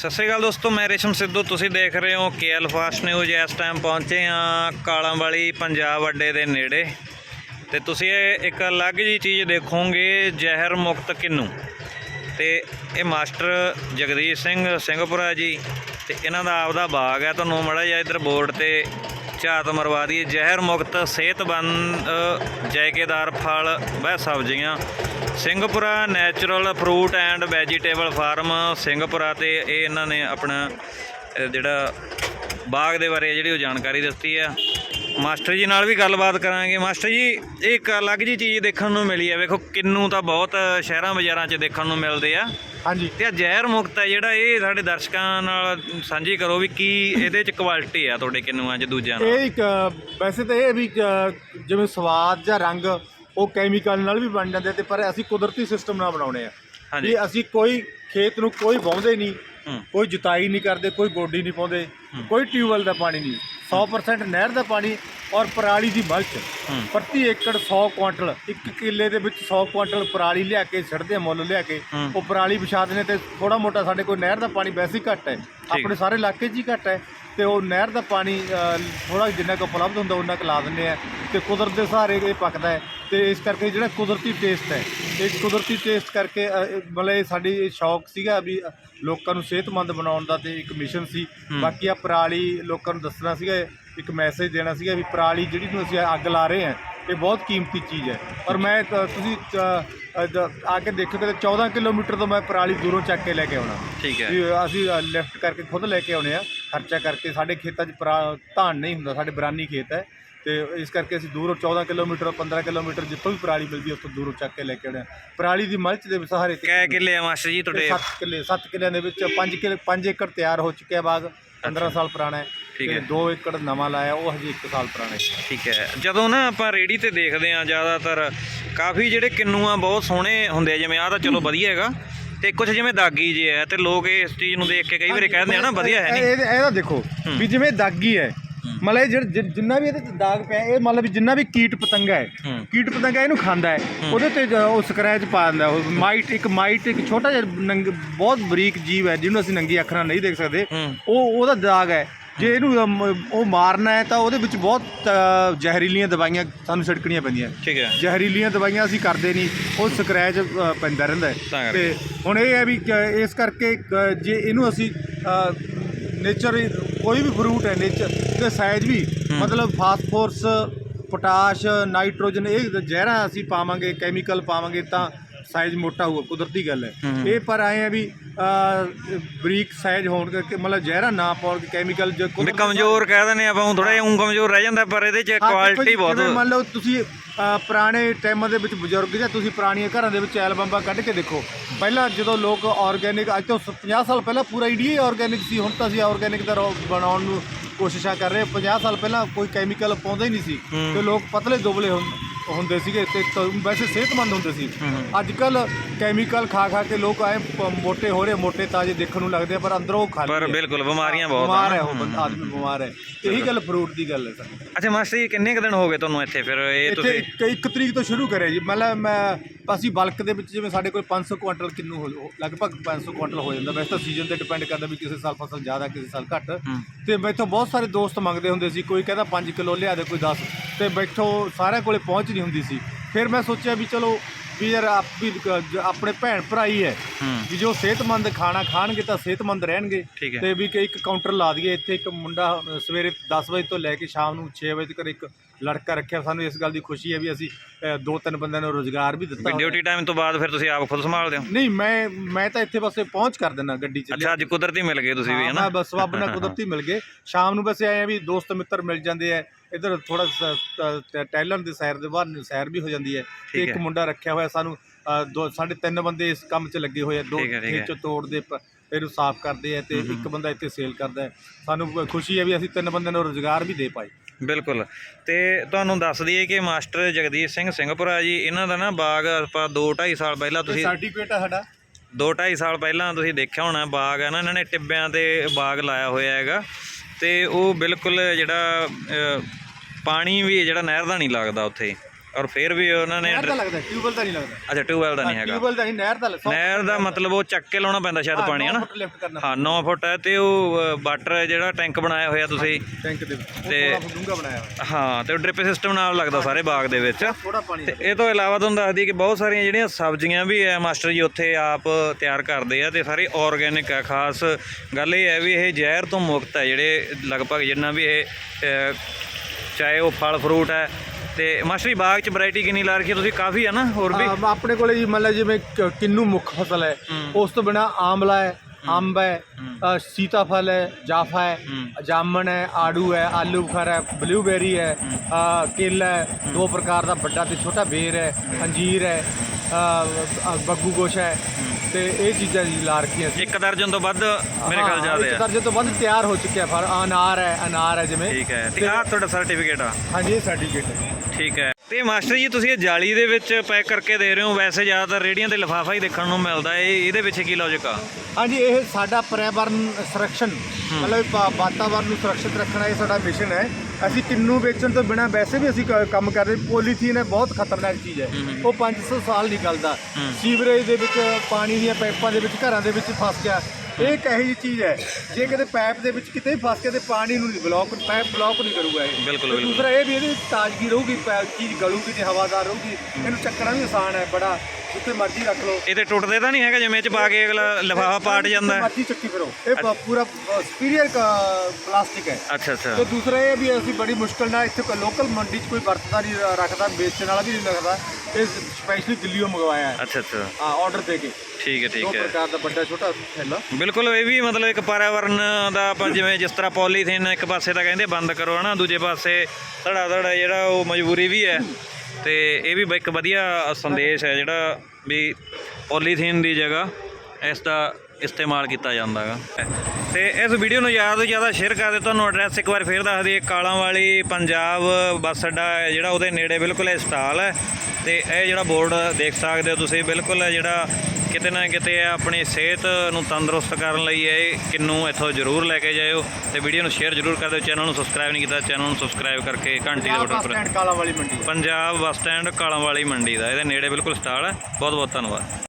ਸਤਿ ਸ਼੍ਰੀ ਅਕਾਲ ਦੋਸਤੋ, ਮੈਂ ਰੇਸ਼ਮ ਸਿੱਧੂ। ਤੁਸੀਂ ਦੇਖ ਰਹੇ ਹੋ ਕੇਐਲ ਫਾਸਟ ਨਿਊਜ਼। ਇਸ ਟਾਈਮ ਪਹੁੰਚੇ ਆ ਕਾਲਾਂ ਵਾਲੀ ਪੰਜਾਬ ਅੱਡੇ ਦੇ ਨੇੜੇ। ਤੇ ਤੁਸੀਂ ਇਹ ਇੱਕ ਅਲੱਗ ਜੀ ਚੀਜ਼ ਦੇਖੋਗੇ, ਜ਼ਹਿਰ ਮੁਕਤ ਕਿੰਨੂ। ਤੇ ਇਹ ਮਾਸਟਰ ਜਗਦੀਸ਼ ਸਿੰਘ ਸਿੰਘਪੁਰਾ ਜੀ, ਤੇ ਇਹਨਾਂ ਦਾ ਆਪਦਾ ਬਾਗ ਹੈ। ਤੁਹਾਨੂੰ ਮੜਾ ਜਿਹਾ ਇੱਧਰ ਬੋਰਡ ਤੇ ਝਾਤ ਮਰਵਾ ਦਈਏ। ਜ਼ਹਿਰ ਮੁਕਤ ਸਿਹਤਮੰਦ ਜਾਇਕੇਦਾਰ ਫਲ ਵਹ ਸਬਜ਼ੀਆਂ। Singhpura natural fruit and vegetable farm. Singhpura ਤੇ ਇਹ ਇਹਨਾਂ ਨੇ ਆਪਣਾ ਜਿਹੜਾ ਬਾਗ ਦੇ ਬਾਰੇ ਜਿਹੜੀ ਉਹ ਜਾਣਕਾਰੀ ਦਿੱਤੀ ਆ। ਮਾਸਟਰ ਜੀ ਨਾਲ ਵੀ ਗੱਲਬਾਤ ਕਰਾਂਗੇ। ਮਾਸਟਰ ਜੀ ਇਹ ਇੱਕ ਅਲੱਗ ਜੀ ਚੀਜ਼ ਦੇਖਣ ਨੂੰ ਮਿਲੀ ਹੈ ਵੇਖੋ ਕਿੰਨੂ ਤਾਂ ਬਹੁਤ ਸ਼ਹਿਰਾਂ ਬਾਜ਼ਾਰਾਂ 'ਚ ਦੇਖਣ ਨੂੰ ਮਿਲਦੇ ਆ। ਹਾਂਜੀ। ਤੇ ਆ ਜ਼ਹਿਰ ਮੁਕਤ ਹੈ ਜਿਹੜਾ ਇਹ ਸਾਡੇ ਦਰਸ਼ਕਾਂ ਨਾਲ ਸਾਂਝੀ ਕਰੋ ਵੀ ਕੀ ਇਹਦੇ 'ਚ ਕੁਆਲਿਟੀ ਆ ਤੁਹਾਡੇ ਕਿੰਨੂਆਂ 'ਚ ਦੂਜਿਆਂ ਨਾਲ। ਇਹ ਇੱਕ ਵੈਸੇ ਤਾਂ ਇਹ ਵੀ ਜਿਵੇਂ ਸਵਾਦ ਜਾਂ ਰੰਗ ਉਹ ਕੈਮੀਕਲ ਨਾਲ ਵੀ ਬਣ ਜਾਂਦੇ ਤੇ ਪਰ ਅਸੀਂ ਕੁਦਰਤੀ ਸਿਸਟਮ ਨਾਲ ਬਣਾਉਣੇ ਆ। ਹਾਂਜੀ। ਵੀ ਅਸੀਂ ਕੋਈ ਖੇਤ ਨੂੰ ਕੋਈ ਵਾਹੁੰਦੇ ਨਹੀਂ ਹੂੰ। ਕੋਈ ਜੁਤਾਈ ਨਹੀਂ ਕਰਦੇ ਕੋਈ ਗੋਡੀ ਨਹੀਂ ਪਾਉਂਦੇ ਕੋਈ ਟਿਊਬਵੈਲ ਦਾ ਪਾਣੀ ਨਹੀਂ 100% ਨਹਿਰ ਦਾ ਪਾਣੀ ਔਰ ਪਰਾਲੀ ਦੀ ਮਲਚ। ਹੂੰ। ਪ੍ਰਤੀ ਏਕੜ 100 ਕੁਆਂਟਲ ਇੱਕ ਕਿੱਲੇ ਦੇ ਵਿੱਚ 100 ਕੁਆਂਟਲ ਪਰਾਲੀ ਲਿਆ ਕੇ ਛੱਡਦੇ ਆ ਮੁੱਲ ਲਿਆ ਕੇ ਹੂੰ। ਉਹ ਪਰਾਲੀ ਵਿਛਾ ਦਿੰਦੇ ਤੇ ਥੋੜਾ ਮੋਟਾ ਸਾਡੇ ਕੋਲ ਨਹਿਰ ਦਾ ਪਾਣੀ ਵੈਸੇ ਹੀ ਘੱਟ ਹੈ। ਆਪਣੇ ਸਾਰੇ ਇਲਾਕੇ 'ਚ ਹੀ ਘੱਟ ਹੈ। ਤੇ ਉਹ ਨਹਿਰ ਦਾ ਪਾਣੀ ਥੋੜਾ ਜਿੰਨਾ ਕੁ ਉਪਲਬਧ ਹੁੰਦਾ ਉਹਨਾਂ ਕੁ ਲਾ ਦਿੰਦੇ ਆ। ਤੇ ਕੁਦਰਤ ਦੇ ਸਹਾਰੇ ਇਹ ਪੱਕਦਾ ਹੈ। ਤੇ ਇਸ ਕਰਕੇ ਜਿਹੜਾ ਕੁਦਰਤੀ ਟੇਸਟ ਹੈ ਇਹ ਕੁਦਰਤੀ ਟੇਸਟ ਕਰਕੇ ਮਤਲਬ ਇਹ ਸਾਡੀ ਸ਼ੌਕ ਸੀਗਾ ਵੀ ਲੋਕਾਂ ਨੂੰ ਸਿਹਤਮੰਦ ਬਣਾਉਣ ਦਾ ਤੇ ਇੱਕ ਮਿਸ਼ਨ ਸੀ। ਬਾਕੀ ਆ ਪਰਾਲੀ ਲੋਕਾਂ ਨੂੰ ਦੱਸਣਾ ਸੀਗਾ ਇੱਕ ਮੈਸੇਜ ਦੇਣਾ ਸੀਗਾ ਵੀ ਪਰਾਲੀ ਜਿਹੜੀ ਨੂੰ ਅਸੀਂ ਅੱਗ ਲਾ ਰਹੇ ਹਾਂ ਇਹ ਬਹੁਤ ਕੀਮਤੀ ਚੀਜ਼ ਹੈ। ਔਰ ਮੈਂ ਤੁਸੀਂ ਆ ਕੇ ਦੇਖੋ ਕਿ 14 ਕਿਲੋਮੀਟਰ ਤੋਂ ਮੈਂ ਪਰਾਲੀ ਦੂਰੋਂ ਚੱਕ ਕੇ ਲੈ ਕੇ ਆਉਣਾ। ਠੀਕ ਹੈ। ਵੀ ਅਸੀਂ ਲਿਫਟ ਕਰਕੇ ਖੁਦ ਲੈ ਕੇ ਆਉਣੇ ਆ। ਖਰਚਾ ਕਰਕੇ ਸਾਡੇ ਖੇਤਾਂ 'ਚ ਪਰਾ- ਧਾਨ ਨਹੀਂ ਹੁੰਦਾ ਸਾਡੇ ਬਰਾਨੀ ਖੇਤ ਹੈ। ਤੇ ਇਸ ਕਰਕੇ ਅਸੀਂ ਦੂਰੋਂ 14 ਕਿਲੋਮੀਟਰ 15 ਕਿਲੋਮੀਟਰ ਜਿੱਥੋਂ ਵੀ ਪਰਾਲੀ ਮਿਲਦੀ ਹੈ ਉੱਥੋਂ ਦੂਰੋਂ ਚੱਕ ਕੇ ਲੈ ਕੇ ਆਉਣੇ ਆ ਪਰਾਲੀ ਦੀ ਮਲਚ ਦੇ ਸਹਾਰੇ ਤੇ ਕੈ ਕਿੱਲੇ ਆ ਮਾਸਟਰ ਜੀ ਤੁਹਾਡੇ? 7 ਕਿੱਲੇ 7 ਕਿੱਲਿਆਂ ਦੇ ਵਿੱਚ 5 ਕਿੱਲੇ 5 ਏਕੜ ਤਿਆਰ ਹੋ ਚੁੱਕਿਆ ਬਾਗ 15 ਸਾਲ ਪੁਰਾਣਾ ਹੈ ਠੀਕ ਹੈ। 2 ਏਕੜ ਨਵਾਂ ਲਾਇਆ ਉਹ ਹਜੇ 1 ਸਾਲ ਪੁਰਾਣਾ ਹੈ। ਠੀਕ ਹੈ। ਜਦੋਂ ਨਾ ਆਪਾਂ ਰੇੜੀ ਤੇ ਦੇਖਦੇ ਆ ਜ਼ਿਆਦਾਤਰ ਕਾਫੀ ਜਿਹੜੇ ਕਿੰਨੂਆਂ ਬਹੁਤ ਸੋਹਣੇ ਹੁੰਦੇ ਆ ਜਿਵੇਂ ਆਹ ਤਾਂ ਚਲੋ ਵਧੀਆ ਹੈਗਾ। ਤੇ ਕੁਝ ਜਿਵੇਂ ਦਾਗੀ ਜੇ ਹੈ ਤੇ ਲੋਕ ਇਸ ਚੀਜ਼ ਨੂੰ ਦੇਖ ਕੇ ਕਈ ਵਾਰੀ ਕਹਿੰਦੇ ਆ ਨਾ ਵਧੀਆ ਹੈ ਨਹੀਂ। ਇਹ ਇਹਦਾ ਦੇਖੋ ਵੀ ਜਿਵੇਂ ਦਾਗੀ ਹੈ ਮਤਲਬ ਇਹ ਜਿਹੜਾ ਜਿੰਨਾ ਵੀ ਇਹਦੇ ਦਾਗ ਪਿਆ ਇਹ ਮਤਲਬ ਜਿੰਨਾ ਵੀ ਕੀਟ ਪਤੰਗਾ ਹੈ ਕੀਟ ਪਤੰਗਾ ਇਹਨੂੰ ਖਾਂਦਾ ਹੈ। ਉਹਦੇ ਤੇ ਉਹ ਸਕ੍ਰੈਚ ਪਾ ਦਿੰਦਾ ਉਹ ਮਾਈਟ ਇੱਕ ਮਾਈਟ ਇੱਕ ਛੋਟਾ ਜਿਹਾ ਨੰਗ ਬਹੁਤ ਬਰੀਕ ਜੀਵ ਹੈ ਜਿਹਨੂੰ ਅਸੀਂ ਨੰਗੀ ਅੱਖਰਾਂ ਨਹੀਂ ਦੇਖ ਸਕਦੇ। ਉਹ ਉਹਦਾ ਦਾਗ ਹੈ। ਜੇ ਇਹਨੂੰ ਅਮ, ਉਹ ਮਾਰਨਾ ਹੈ ਤਾਂ ਉਹਦੇ ਵਿੱਚ ਬਹੁਤ ਅ, ਜ਼ਹਿਰੀਲੀਆਂ ਦਵਾਈਆਂ ਸਾਨੂੰ ਛਿੜਕਣੀਆਂ ਪੈਂਦੀਆਂ। ਠੀਕ ਹੈ। ਜ਼ਹਿਰੀਲੀਆਂ ਦਵਾਈਆਂ ਅਸੀਂ ਕਰਦੇ ਨਹੀਂ। ਉਹ ਸਕ੍ਰੈਚ ਅ, ਪੈਂਦਾ ਰਹਿੰਦਾ ਹੈ। ਤਾਂ ਕਰਕੇ। ਤੇ ਹੁਣ ਇਹ ਹੈ ਵੀ ਕ- ਇਸ ਕਰਕੇ ਕ- ਜੇ ਇਹਨੂੰ ਅਸੀਂ ਨੇਚਰ ਕੋਈ ਵੀ ਫਰੂਟ ਹੈ ਨੇਚਰ ਤੇ ਸਾਈਜ਼ ਵੀ ਮਤਲਬ ਫਾਸਫੋਰਸ ਪੋਟਾਸ਼ ਨਾਈਟ੍ਰੋਜਨ ਇਹ ਜ਼ਹਿਰਾਂ ਅਸੀਂ ਪਾਵਾਂਗੇ ਕੈਮੀਕਲ ਪਾਵਾਂਗੇ ਤਾਂ ਸਾਈਜ਼ ਮੋਟਾ ਹੋਊਗਾ ਕੁਦਰਤੀ ਗੱਲ ਹੈ। ਹੂੰ। ਇਹ ਪਰ ਆਏ ਆ ਵੀ ਬਰੀਕ ਸਾਈਜ਼ ਹੋਣ ਕਰਕੇ ਮਤਲਬ ਜ਼ਹਿਰਾਂ ਨਾ ਪਾਉਣ ਕੇ ਕੈਮੀਕਲ ਜੇ ਵੀ ਕਮਜ਼ੋਰ ਕਹਿ ਦਿੰਦੇ ਆਪਾਂ ਉਹ ਥੋੜਾ ਜਿਹਾ ਊਂ ਕਮਜ਼ੋਰ ਰਹਿ ਜਾਂਦਾ ਪਰ ਇਹਦੇ 'ਚ ਕੁਆਲਿਟੀ ਬਹੁਤ ਮੰਨ ਲਓ ਤੁਸੀਂ ਪੁਰਾਣੇ ਟਾਈਮਾਂ ਦੇ ਵਿੱਚ ਬਜ਼ੁਰਗ ਜਾਂ ਤੁਸੀਂ ਪੁਰਾਣੀਆਂ ਘਰਾਂ ਦੇ ਵਿੱਚ ਐਲਬਮਾਂ ਕੱਢ ਕੇ ਦੇਖੋ ਪਹਿਲਾਂ ਜਦੋਂ ਲੋਕ ਆਰਗੈਨਿਕ ਅੱਜ ਤੋਂ 50 ਸਾਲ ਪਹਿਲਾਂ ਪੂਰਾ ਇੰਡੀਆ ਹੀ ਆਰਗੈਨਿਕ ਸੀ ਹੁਣ ਤਾਂ ਅਸੀਂ ਆਰਗੈਨਿਕ ਦਾ ਬਣਾਉਣ ਨੂੰ ਕੋਸ਼ਿਸ਼ਾਂ ਕਰ ਰਹੇ ਹਾਂ। 50 ਸਾਲ ਪਹਿਲਾਂ ਕੋਈ ਕੈਮੀਕਲ ਪਾਉਂਦਾ ਹੀ ਨਹੀਂ ਸੀ। ਤੇ ਲੋਕ ਪਤਲੇ ਦੁਬਲੇ ਹੁੰ- ਹੁੰਦੇ ਸੀਗੇ ਤੇ ਤ- ਵੈਸੇ ਸਿਹਤਮੰਦ ਹੁੰਦੇ ਸੀ। ਅੱਜ ਕੱਲ ਕੈਮੀਕਲ ਖਾ ਖਾ ਕੇ ਲੋਕ ਆਏ ਮੋਟੇ ਹੋ ਰਹੇ ਮੋਟੇ ਤਾਜੇ ਦੇਖਣ ਨੂੰ ਲੱਗਦੇ ਆ ਪਰ ਅੰਦਰੋਂ ਖਾਲੀ ਪਰ ਹੈ। ਬਿਲਕੁਲ ਬਿਮਾਰੀਆਂ ਬਹੁਤ ਬਿਮਾਰ ਹੈ ਉਹ ਬੰਦਾ ਆਦਮੀ ਬਿਮਾਰ ਹੈ। ਇਹੀ ਗੱਲ ਫਰੂਟ ਦੀ ਗੱਲ ਹੈ ਸਰ। ਅੱਛਾ ਮਾਸਟਰ ਜੀ ਕਿੰਨੇ ਕੁ ਦਿਨ ਹੋ ਗਏ ਤੁਹਾਨੂੰ ਇੱਥੇ ਫਿਰ ਇਹ ਇੱਥੇ ਤੁਸੀਂ? ਇੱਕ ਇੱਕ ਤਰੀਕ ਤੋਂ ਸ਼ੁਰੂ ਕਰਿਆ ਜੀ। ਮਤਲਬ ਮੈਂ ਅਸੀਂ ਬਲਕ ਦੇ ਵਿੱਚ ਜਿਵੇਂ ਸਾਡੇ ਕੋਲ 500 ਕੁਆਂਟਲ ਕਿੰਨੂ ਹੋ ਹੋ- ਲਗਭਗ 500 ਕੁਆਂਟਲ ਹੋ ਜਾਂਦਾ। ਵੈਸੇ ਤਾਂ ਸੀਜ਼ਨ ਤੇ ਡਿਪੈਂਡ ਕਰਦਾ ਵੀ ਕਿਸੇ ਸਾਲ ਫਸਲ ਜ਼ਿਆਦਾ ਕਿਸੇ ਸਾਲ ਘੱਟ। ਤੇ ਮੈਥੋਂ ਬਹੁਤ ਸਾਰੇ ਦੋਸਤ ਮੰਗਦੇ ਹੁੰਦੇ ਸੀ ਕੋਈ ਕਹਿੰਦਾ 5 ਕਿਲੋ ਲਿਆ ਦੇ ਕੋਈ 10 ਤੇ ਮੈਥੋਂ ਸਾਰਿਆਂ ਕੋਲੇ ਪਹੁੰਚ ਨਹੀਂ ਹੁੰਦੀ ਸੀ। ਫਿਰ ਮੈਂ ਸੋਚਿਆ ਵੀ ਚਲੋ ਵੀ ਯਾਰ ਆਪ ਵੀ ਕ- ਜ- ਆਪਣੇ ਭੈਣ ਭਰਾ ਹੀ ਹੈ। ਹੂੰ। ਵੀ ਜੋ ਸਿਹਤਮੰਦ ਖਾਣਾ ਖਾਣਗੇ ਤਾਂ ਸਿਹਤਮੰਦ ਰਹਿਣਗੇ। ਠੀਕ ਹੈ। ਤੇ ਵੀ ਕਿ ਇੱਕ ਕਾਊਂਟਰ ਲਾ ਦਈਏ ਇੱਥੇ ਇੱਕ ਮੁੰਡਾ ਅ, ਸਵੇਰੇ 10 ਵਜੇ ਤੋਂ ਲੈ ਕੇ ਸ਼ਾਮ ਨੂੰ 6 ਵਜੇ ਤੱਕ ਇੱਕ ਲੜਕਾ ਰੱਖਿਆ। ਸਾਨੂੰ ਇਸ ਗੱਲ ਦੀ ਖੁਸ਼ੀ ਹੈ ਵੀ ਅਸੀਂ ਅ, ਦੋ ਤਿੰਨ ਬੰਦਿਆਂ ਨੂੰ ਰੋਜ਼ਗਾਰ ਵੀ ਦਿੱਤਾ ਵੀ ਡਿਊਟੀ ਟਾਈਮ ਤੋਂ ਬਾਅਦ ਫਿਰ ਤੁਸੀਂ ਆਪ ਖੁਦ ਸੰਭਾਲਦੇ ਹੋ? ਨਹੀਂ ਮੈਂ ਮੈਂ ਤਾਂ ਇੱਥੇ ਬਸ ਪਹੁੰਚ ਕਰ ਦਿੰਦਾ ਗੱਡੀ 'ਚ। ਅੱਛਾ ਅੱਜ ਕੁਦਰਤੀ ਮਿਲ ਗਏ ਤੁਸੀਂ ਵੀ ਹਾਂ, ਹੈ ਨਾ? ਮੈਂ ਬਸ ਨਾਲ ਕੁਦਰਤੀ ਮਿਲ ਗਏ। ਸ਼ਾਮ ਨੂੰ ਵੈਸੇ ਆਏ ਆ ਵੀ ਦੋਸਤ ਮਿੱਤਰ ਮਿਲ ਜਾਂਦੇ ਆ। ਇਧਰ ਥੋੜਾ ਟੈਲੈਂਟ ਦੇ ਸੈਰ ਦੇ ਬਾਹਰ ਸੈਰ ਵੀ ਹੋ ਜਾਂਦੀ ਹੈ ਤੇ ਇੱਕ। ਮੁੰਡਾ ਰੱਖਿਆ ਹੋਇਆ ਸਾਨੂੰ ਦੋ ਸਾਡੇ ਤਿੰਨ ਬੰਦੇ ਇਸ ਕੰਮ 'ਚ ਲੱਗੇ ਹੋਏ ਆ ਦੋ ਠੀਕ ਹੈ, ਠੀਕ ਹੈ। ਖੇਤ 'ਚੋਂ ਤੋੜਦੇ ਇਹਨੂੰ ਸਾਫ਼ ਕਰਦੇ ਆ ਤੇ ਇੱਕ ਬੰਦਾ ਇੱਥੇ ਸੇਲ ਕਰਦਾ ਹੈ। ਸਾਨੂੰ ਖੁਸ਼ੀ ਹੈ ਵੀ ਅਸੀਂ ਤਿੰਨ ਬੰਦਿਆਂ ਨੂੰ ਰੋਜ਼ਗਾਰ ਵੀ ਦੇ ਪਾਏ। ਬਿਲਕੁਲ। ਤੇ ਤੁਹਾਨੂੰ ਦੱਸ ਦਈਏ ਕਿ ਮਾਸਟਰ ਜਗਦੀਸ਼ ਸਿੰਘ ਸਿੰਘਪੁਰਾ ਜੀ ਇਹਨਾਂ ਦਾ ਨਾ ਬਾਗ ਆਪਾਂ 2 2.5 ਸਾਲ ਪਹਿਲਾਂ ਤੁਸੀਂ ਸਰਟੀਫਿਕੇਟ ਆ ਸਾਡਾ। 2 2.5 ਸਾਲ ਪਹਿਲਾਂ ਤੁਸੀਂ ਦੇਖਿਆ ਹੋਣਾ ਬਾਗ ਹੈ ਨਾ ਇਹਨਾਂ ਨੇ ਟਿੱਬਿਆਂ ਤੇ ਬਾਗ ਲਾਇਆ ਹੋਇਆ ਹੈਗਾ। ਤੇ ਉਹ ਬਿਲਕੁਲ ਜਿਹੜਾ ਪਾਣੀ ਵੀ ਜਿਹੜਾ ਨਹਿਰ ਦਾ ਨਹੀਂ ਲੱਗਦਾ ਉੱਥੇ। ਔਰ ਫਿਰ ਵੀ ਉਹਨਾਂ ਨੇ ਨਹਿਰ ਦਾ ਲੱਗਦਾ ਟਿਊਬਲ ਦਾ ਨਹੀਂ ਲੱਗਦਾ। ਅੱਛਾ ਟਿਊਬਵੈਲ ਦਾ ਨਹੀਂ ਹੈਗਾ। ਟਿਊਬਲ ਦਾ ਨਹੀਂ ਨਹਿਰ ਦਾ ਲੱਗਦਾ ਨਹਿਰ ਦਾ ਮਤਲਬ ਉਹ ਚੱਕ ਕੇ ਲਾਉਣਾ ਪੈਂਦਾ ਸ਼ਾਇਦ ਪਾਣੀ ਹੈ ਨਾ ਲਿਫਟ ਕਰਨਾ। ਹਾਂ 9 ਫੁੱਟ ਹੈ ਤੇ ਉਹ ਵਾਟਰ ਜਿਹੜਾ ਟੈਂਕ ਬਣਾਇਆ ਹੋਇਆ ਤੁਸੀਂ। ਟੈਂਕ ਦੇ ਤੇ- ਡੂੰਘਾ ਬਣਾਇਆ ਹੋਇਆ। ਹਾਂ ਤੇ ਡ੍ਰਿਪ ਸਿਸਟਮ ਨਾਲ ਲੱਗਦਾ ਸਾਰੇ ਬਾਗ ਦੇ ਵਿੱਚ। ਥੋੜਾ ਪਾਣੀ ਤੇ ਇਹ ਤੋਂ ਇਲਾਵਾ ਤੁਹਾਨੂੰ ਦੱਸਦੀ ਕਿ ਬਹੁਤ ਸਾਰੀਆਂ ਜਿਹੜੀਆਂ ਸਬਜ਼ੀਆਂ ਵੀ ਹੈ ਮਾਸਟਰ ਜੀ ਉੱਥੇ ਆਪ ਤਿਆਰ ਕਰਦੇ ਆ ਤੇ ਸਾਰੇ ਆਰਗੈਨਿਕ ਹੈ। ਖਾਸ ਗੱਲ ਇਹ ਹੈ ਵੀ ਇਹ ਜ਼ਹਿਰ ਤੋਂ ਮੁਕਤ ਹੈ ਜਿਹੜੇ ਲਗਭਗ ਜਿੰਨਾ ਵੀ ਇਹ ਚਾਹੇ ਉਹ ਫਲ ਫਰੂਟ ਹੈ ਤੇ ਮਾਸਟਰ ਬਾਗ 'ਚ ਵੈਰਾਈਟੀ ਕਿੰਨੀ ਲਾ ਰੱਖੀ ਹੈ ਤੁਸੀਂ? ਕਾਫੀ ਹੈ ਨਾ ਹੋਰ ਵੀ? ਅਮ ਆਪਣੇ ਕੋਲੇ ਜੀ ਮੰਨ ਲਓ ਜਿਵੇਂ ਕ- ਕਿੰਨੂ ਮੁੱਖ ਫਸਲ ਹੈ। ਉਸ ਤੋਂ ਬਿਨਾ ਆਮਲਾ ਹੈ ਅੰਬ ਹੈ ਅ, ਸੀਤਾਫਲ ਹੈ ਜਾਫਾ ਹੈ ਜਾਮਣ ਹੈ ਆੜੂ ਹੈ ਆਲੂ ਬੁਖਾਰਾ ਹੈ ਬਲੂਬੇਰੀ ਹੈ ਅ, ਕੇਲਾ ਹੈ। ਦੋ ਪ੍ਰਕਾਰ ਦਾ ਵੱਡਾ ਤੇ ਛੋਟਾ ਬੇਰ ਹੈ। ਅੰਜੀਰ ਹੈ ਅ, ਅ, ਬੱਗੂ ਗੋਸ਼ ਹੈ ਤੇ ਇਹ ਚੀਜ਼ਾਂ ਜੀ ਲਾ ਰੱਖੀਆਂ ਸੀ। ਇੱਕ ਦਰਜਨ ਤੋਂ ਵੱਧ ਮੇਰੇ ਖਿਆਲ ਜ਼ਿਆਦਾ ਇੱਕ ਹੈ ਦਰਜੇ ਤੋਂ ਵੱਧ ਤਿਆਰ ਹੋ ਚੁੱਕਿਆ ਫਲ ਅਨਾਰ ਹੈ ਅਨਾਰ ਹੈ ਜਿਵੇਂ। ਠੀਕ ਹੈ। ਤੇ ਆਹ ਤੁਹਾਡਾ ਸਰਟੀਫਿਕੇਟ ਆ। ਹਾਂਜੀ ਇਹ ਸਰਟੀਫਿਕੇਟ ਹੈ ਠੀਕ ਹੈ। ਤੇ ਮਾਸਟਰ ਜੀ ਤੁਸੀਂ ਇਹ ਜਾਲੀ ਦੇ ਵਿੱਚ ਪੈਕ ਕਰਕੇ ਦੇ ਰਹੇ ਹੋ। ਵੈਸੇ ਜ਼ਿਆਦਾਤਰ ਰੇੜੀਆਂ ਤੇ ਲਿਫਾਫਾ ਹੀ ਦੇਖਣ ਨੂੰ ਮਿਲਦਾ ਹੈ ਇਹ- ਇਹਦੇ ਪਿੱਛੇ ਕੀ ਲੌਜੀਕ ਆ? ਹਾਂਜੀ ਇਹ ਸਾਡਾ ਪਰਿਆਵਰਨ ਸੰਰਖਣ ਮਤਲਬ ਵਾਤਾਵਰਨ ਨੂੰ ਸੁਰੱਖਿਅਤ ਰੱਖਣਾ ਇਹ ਸਾਡਾ ਮਿਸ਼ਨ ਹੈ। ਅਸੀਂ ਕਿੰਨੂ ਵੇਚਣ ਤੋਂ ਬਿਨਾ ਵੈਸੇ ਵੀ ਅਸੀਂ ਕ- ਕੰਮ ਕਰਦੇ ਪੋਲੀਥੀਨ ਹੈ ਬਹੁਤ ਖਤਰਨਾਕ ਚੀਜ਼ ਹੈ। ਉਹ 500 ਸਾਲ ਨਿਕਲਦਾ ਸੀਵਰੇਜ ਦੇ ਵਿੱਚ ਪਾਣੀ ਦੀਆਂ ਪਾਈਪਾਂ ਦੇ ਵਿੱਚ ਘਰਾਂ ਦੇ ਵਿੱਚ ਫਸ ਗਿਆ। ਇਹ ਇੱਕ ਇਹੋ ਜਿਹੀ ਚੀਜ਼ ਹੈ। ਜੇ ਕਿਤੇ ਪਾਈਪ ਦੇ ਵਿੱਚ ਕਿਤੇ ਵੀ ਫਸ ਗਿਆ ਤੇ ਪਾਣੀ ਨੂੰ ਬਲੌਕ ਪਾਈਪ ਬਲੌਕ ਨਹੀਂ ਕਰੂਗਾ ਇਹ। ਬਿਲਕੁਲ, ਤੇ ਬਿਲਕੁਲ। ਦੂਸਰਾ ਇਹ ਵੀ ਇਹਦੇ ਤਾਜ਼ਗੀ ਰਹੂਗੀ ਪੈ- ਚੀਜ਼ ਗਲੂਗੀ ਤੇ ਹਵਾਦਾਰ ਰਹੂਗੀ। ਇਹਨੂੰ ਚੱਕਣਾ ਵੀ ਆਸਾਨ ਹੈ ਬੜਾ ਜਿੱਥੇ ਮਰਜ਼ੀ ਰੱਖ ਲਓ। ਇਹ ਤੇ ਟੁੱਟਦੇ ਤਾਂ ਨਹੀਂ ਹੈਗਾ ਜਿਵੇਂ ਇਹ ਚ ਪਾ ਕੇ ਅਗਲਾ ਲਿਫਾਫਾ ਪਾਟ ਜਾਂਦਾ ਹੈ। ਮਰਜ਼ੀ ਚੱਕੀ ਫਿਰੋ। ਇਹ ਪ- ਪੂਰਾ ਸੁਪੀਰੀਅਰ ਪਲਾਸਟਿਕ ਹੈ। ਅੱਛਾ ਅੱਛਾ। ਤੇ ਦੂਸਰਾ ਇਹ ਵੀ ਅਸੀਂ ਬੜੀ ਮੁਸ਼ਕਲ ਨਾਲ ਇੱਥੇ ਲੋਕਲ ਮੰਡੀ 'ਚ ਕੋਈ ਵਰਤਦਾ ਨਹੀਂ ਰ- ਰੱਖਦਾ ਵੇਚਣ ਵਾਲਾ ਵੀ ਨਹੀਂ ਰੱਖਦਾ। ਇਹ ਸਪੈਸ਼ਲੀ ਦਿੱਲੀੋਂ ਮੰਗਵਾਇਆ ਹੈ। ਅੱਛਾ ਅੱਛਾ। ਹਾਂ ਆਰਡਰ ਦੇ ਕੇ। ਠੀਕ ਹੈ ਦੋ ਠੀਕ ਹੈ। ਪ੍ਰਕਾਰ ਦਾ ਵੱਡਾ ਛੋਟਾ ਥੈਲਾ। ਬਿਲਕੁਲ ਇਹ ਵੀ ਮਤਲਬ ਇੱਕ ਪਰਿਆਵਰਨ ਦਾ ਆਪਾਂ ਜਿਵੇਂ ਜਿਸ ਤਰ੍ਹਾਂ ਪੋਲੀਥੀਨ ਇੱਕ ਪਾਸੇ ਤਾਂ ਕਹਿੰਦੇ ਬੰਦ ਕਰੋ ਹਨਾ? ਦੂਜੇ ਪਾਸੇ ਧੜਾ ਧੜਾ ਜਿਹੜਾ ਉਹ ਮਜਬੂਰੀ ਵੀ ਹੈ। ਤੇ ਇਹ ਵੀ ਇੱਕ ਵਧੀਆ ਸੰਦੇਸ਼ ਹੈ ਜਿਹੜਾ ਵੀ ਪੋਲੀਥੀਨ ਦੀ ਜਗ੍ਹਾ ਇਸ ਦਾ ਇਸਤੇਮਾਲ ਕੀਤਾ ਜਾਂਦਾ ਹੈਗਾ। ਤੇ ਇਸ ਵੀਡੀਓ ਨੂੰ ਜ਼ਿਆਦਾ ਤੋਂ ਜ਼ਿਆਦਾ ਸ਼ੇਅਰ ਕਰ ਦਿਓ। ਤੁਹਾਨੂੰ ਐਡਰੈਸ ਇੱਕ ਵਾਰ ਫੇਰ ਦੱਸ ਦਈਏ। ਕਾਲਾਂ ਵਾਲੀ ਪੰਜਾਬ ਬੱਸ ਅੱਡਾ ਹੈ ਜਿਹੜਾ ਉਹਦੇ ਨੇੜੇ ਬਿਲਕੁਲ ਇਹ ਸਟਾਲ ਹੈ। ਤੇ ਇਹ ਜਿਹੜਾ ਬੋਰਡ ਦੇਖ ਸਕਦੇ ਹੋ ਤੁਸੀਂ, ਬਿਲਕੁਲ ਜਿਹੜਾ ਕਿਤੇ ਨਾ ਕਿਤੇ ਆਪਣੀ ਸਿਹਤ ਨੂੰ ਤੰਦਰੁਸਤ ਕਰਨ ਲਈ ਇਹ ਕਿੰਨੂ ਇੱਥੋਂ ਜ਼ਰੂਰ ਲੈ ਕੇ ਜਾਇਓ ਤੇ ਵੀਡੀਓ ਨੂੰ ਸ਼ੇਅਰ ਜ਼ਰੂਰ ਕਰ ਦਿਓ ਚੈਨਲ ਨੂੰ ਸਬਸਕ੍ਰਾਈਬ ਨਹੀਂ ਕੀਤਾ ਚੈਨਲ ਨੂੰ ਸਬਸਕ੍ਰਾਈਬ ਕਰਕੇ ਘੰਟੀ ਦੇ ਬਟਨ ਪਰ ਪੰਜਾਬ ਬੱਸ ਸਟੈਂਡ ਕਾਲਾਂ ਵਾਲੀ ਮੰਡੀ ਦਾ ਇਹਦੇ ਨੇੜੇ ਬਿਲਕੁਲ ਸਟਾਲ ਹੈ। ਬਹੁਤ ਬਹੁਤ ਧੰਨਵਾਦ।